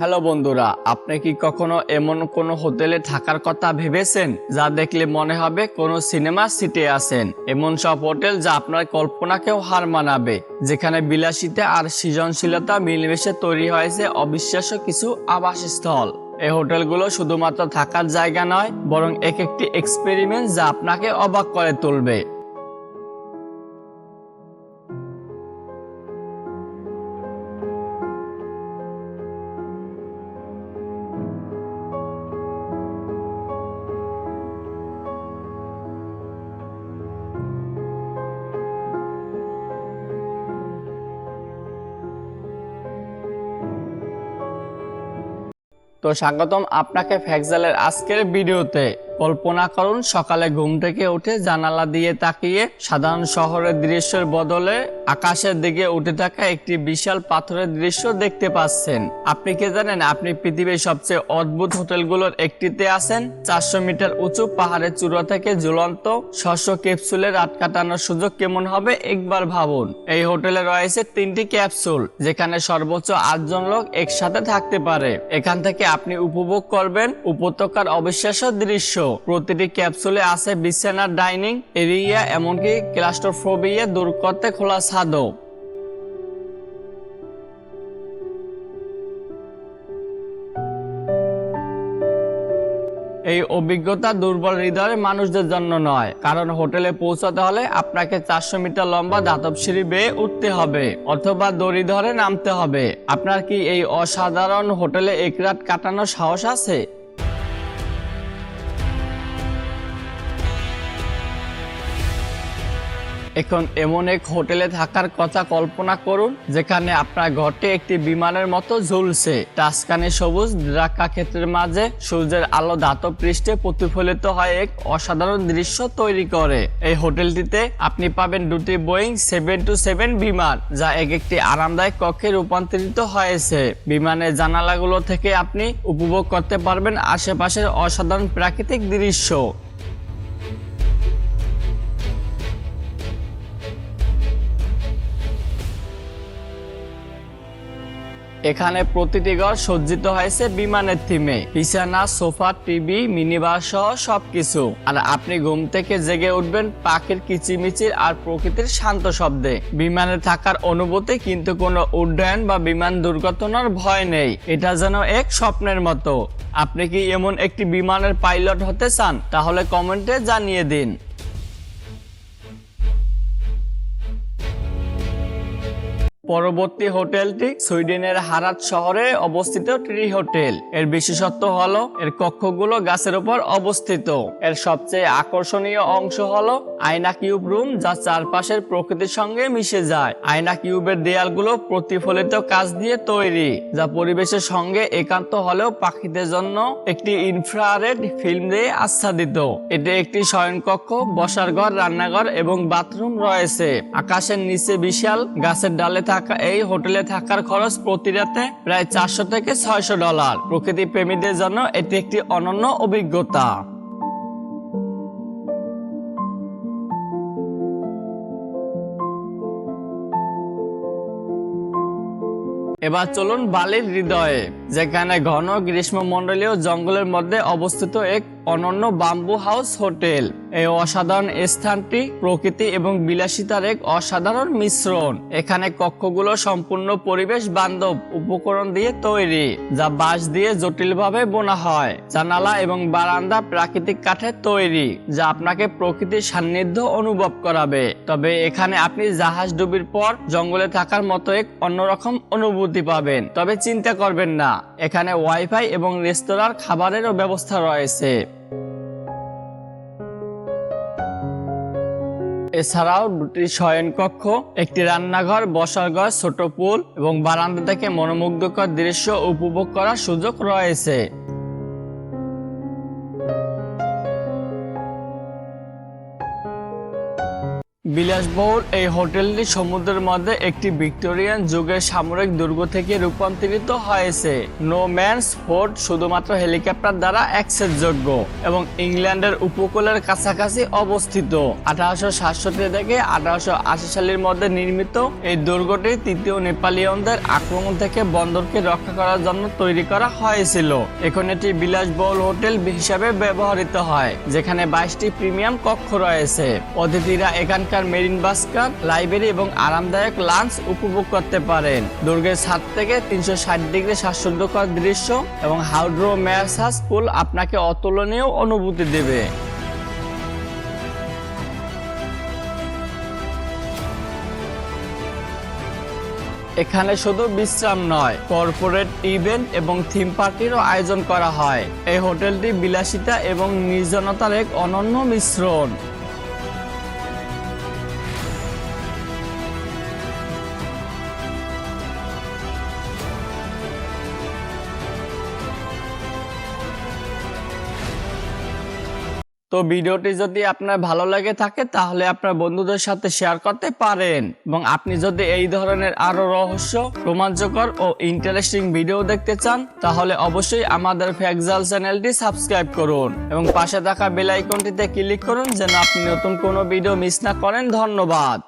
Hello বন্ধুরা, আপনি কি কখনো এমন কোনো হোটেলে থাকার কথা ভেবেছেন যা দেখলে মনে হবে কোনো সিনেমা সিটে আছেন? এমন সব হোটেল যা আপনার কল্পনাকেও হার মানাবে, যেখানে বিলাসিতা আর সৃজনশীলতা মিলেমিশে তৈরি হয়েছে অবিশ্বাস্য কিছু আবাসস্থল। এই হোটেলগুলো শুধুমাত্র থাকার জায়গা নয়, বরং এক একটি এক্সপেরিমেন্ট যা আপনাকে অবাক করে তুলবে। তো স্বাগতম আপনাকে ফ্যাক্সালের আজকের ভিডিওতে। কল্পনা করুন, সকালে ঘুম থেকে উঠে জানালা দিয়ে তাকিয়ে সাধারণ শহরের দৃশ্যের বদলে আকাশের দিকে উঠে থাকা একটি বিশাল পাথরের দৃশ্য দেখতে পাচ্ছেন। আপনি কি জানেন, আপনি পৃথিবীর সবচেয়ে অদ্ভুত হোটেলগুলোর একটিতে আছেন। চারশো মিটার উঁচু পাহাড়ের চূড়া থেকে ঝুলন্ত শস্য ক্যাপসুলে রাত কাটানোর সুযোগ কেমন হবে একবার ভাবুন। এই হোটেলে রয়েছে তিনটি ক্যাপসুল, যেখানে সর্বোচ্চ আটজন লোক একসাথে থাকতে পারে। এখান থেকে আপনি উপভোগ করবেন উপত্যকার অবিশ্বাস্য দৃশ্য। প্রতিটি ক্যাপসুলে আছে বিছানার ডাইনিং এরিয়া, এমনকি ক্লাস্টোফোবিয়া দূর করতে খোলা ছাদও। এই অভিজ্ঞতা দুর্বল হৃদয়ের মানুষদের জন্য নয়। কারণ হোটেলে পৌঁছাতে হলে আপনাকে চারশো মিটার লম্বা ধাতব সিঁড়ি বেয়ে উঠতে হবে, অথবা দড়ি ধরে নামতে হবে। আপনার কি এই অসাধারণ হোটেলে এক রাত কাটানোর সাহস আছে? এখন এমন এক হোটেলে থাকার কথা কল্পনা করুন, যেখানে আপনার ঘরটি একটি বিমানের মতো ঝুলছে। টাসকানি সবুজ দ্রাক্ষা ক্ষেত্রের মাঝে সূর্যের আলো ধাতব পৃষ্ঠে প্রতিফলিত হয় এক অসাধারণ দৃশ্য তৈরি করে। এই হোটেলটিতে আপনি পাবেন দুটি বোয়িং সেভেন টু সেভেন বিমান, যা এক একটি আরামদায়ক কক্ষে রূপান্তরিত হয়েছে। বিমানের জানালাগুলো থেকে আপনি উপভোগ করতে পারবেন আশেপাশের অসাধারণ প্রাকৃতিক দৃশ্য। এখানে প্রতিটি ঘর সজ্জিত হয়েছে বিমানের থিমে বিছানা, সোফা, টিভি মিনিবার সহ সবকিছু। আর আপনি ঘুম থেকে জেগে উঠবেন পাখির কিচিমিচির আর প্রকৃতির শান্ত শব্দে। বিমানে থাকার অনুভূতি কিন্তু কোনো উড্ডয়ন বা বিমান দুর্ঘটনার ভয় নেই। এটা যেন এক স্বপ্নের মতো। আপনি কি এমন একটি বিমানের পাইলট হতে চান? তাহলে কমেন্টে জানিয়ে দিন। পরবর্তী হোটেলটি সুইডেনের হারাত শহরে অবস্থিত ট্রি হোটেল। এর বিশেষত্ব হলো, এর কক্ষগুলো গাছের উপর অবস্থিত। এর সবচেয়ে আকর্ষণীয় অংশ হলো, আয়না কিউব রুম যা চারপাশের প্রকৃতির সঙ্গে মিশে যায়। আয়না কিউবের দেয়ালগুলো প্রতিফলিত কাজ দিয়ে তৈরি, যা পরিবেশের সঙ্গে একান্ত হলেও পাখিদের জন্য একটি ইনফ্রারেড ফিল্ম দিয়ে আচ্ছাদিত। এতে একটি শয়নকক্ষ, বসার ঘর, রান্নাঘর এবং বাথরুম রয়েছে। আকাশের নিচে বিশাল গাছের ডালে থাকা এই হোটেলে থাকার খরচ প্রতি রাতে প্রায় চারশো থেকে ছয়শো ডলার। প্রকৃতি প্রেমীদের জন্য এটি একটি অনন্য অভিজ্ঞতা। এবার চলুন বালির হৃদয়ে, যেখানে ঘন গ্রীষ্মমণ্ডলীয় জঙ্গলের মধ্যে অবস্থিত এক অনন্য বাম্বু হাউস হোটেল এই অসাধারণ স্থানটি প্রকৃতি এবং বিলাসিতার এক অসাধারণ মিশ্রণ। এখানে কক্ষগুলো সম্পূর্ণ পরিবেশ বান্ধব উপকরণ দিয়ে তৈরি, যা বাঁশ দিয়ে জটিলভাবে বোনা হয়। জানালা এবং বারান্দা প্রাকৃতিক কাঠের তৈরি, যা আপনাকে প্রকৃতির সান্নিধ্য অনুভব করাবে। তবে এখানে আপনি জাহাজ ডুবির পর জঙ্গলে থাকার মতো এক অন্যরকম অনুভূতি পাবেন। তবে চিন্তা করবেন না, এখানে ওয়াইফাই এবং রেস্তোরাঁর খাবারেরও ব্যবস্থা রয়েছে। এছাড়াও দুটি শয়নকক্ষ, একটি রান্নাঘর, বসার ঘর, ছোট পুল এবং বারান্দা থেকে মনোমুগ্ধকর দৃশ্য উপভোগ করার সুযোগ রয়েছে। বিলাসবহুল এই হোটেলটি সমুদ্রের মধ্যে একটি ভিক্টোরিয়ান যুগের সামরিক দুর্গ থেকে রূপান্তরিত হয়েছে। নো ম্যানস ফোর্ট শুধুমাত্র হেলিকপ্টার দ্বারা অ্যাক্সেস যোগ্য এবং ইংল্যান্ডের উপকূলের কাছাকাছি অবস্থিত। আঠারোশো সাতষট্টি থেকে আঠারোশো আশি সালের মধ্যে নির্মিত এই দুর্গটি তৃতীয় নেপালিয়নদের আক্রমণ থেকে বন্দরকে রক্ষা করার জন্য তৈরি করা হয়েছিল। এখন এটি বিলাসবহুল হোটেল হিসাবে ব্যবহৃত হয়, যেখানে বাইশটি প্রিমিয়াম কক্ষ রয়েছে। অতিথিরা এখানকার মেরিন বাস্কার লাইব্রেরি এবং আরামদায়ক লাঞ্চ উপভোগ করতে পারেন। দুর্গের ছাদ থেকে তিনশো ষাট ডিগ্রি শ্বাসরুদ্ধকর দৃশ্য এবং হাউড্রো ম্যাসাজ পুল আপনাকে অতুলনীয় অনুভূতি দেবে। এখানে শুধু বিশ্রাম নয়, কর্পোরেট ইভেন্ট এবং থিম পার্টিরও আয়োজন করা হয়। এই হোটেলটি বিলাসিতা এবং নির্জনতার এক অনন্য মিশ্রণ। তো ভিডিওটি যদি আপনার ভালো লাগে থাকে, তাহলে আপনার বন্ধুদের সাথে শেয়ার করতে পারেন। এবং আপনি যদি এই ধরনের আরও রহস্য, রোমাঞ্চকর ও ইন্টারেস্টিং ভিডিও দেখতে চান, তাহলে অবশ্যই আমাদের ফ্যাকজাল চ্যানেলটি সাবস্ক্রাইব করুন। এবং পাশে থাকা বেল আইকনটিতে ক্লিক করুন, যেন আপনি নতুন কোনো ভিডিও মিস না করেন। ধন্যবাদ।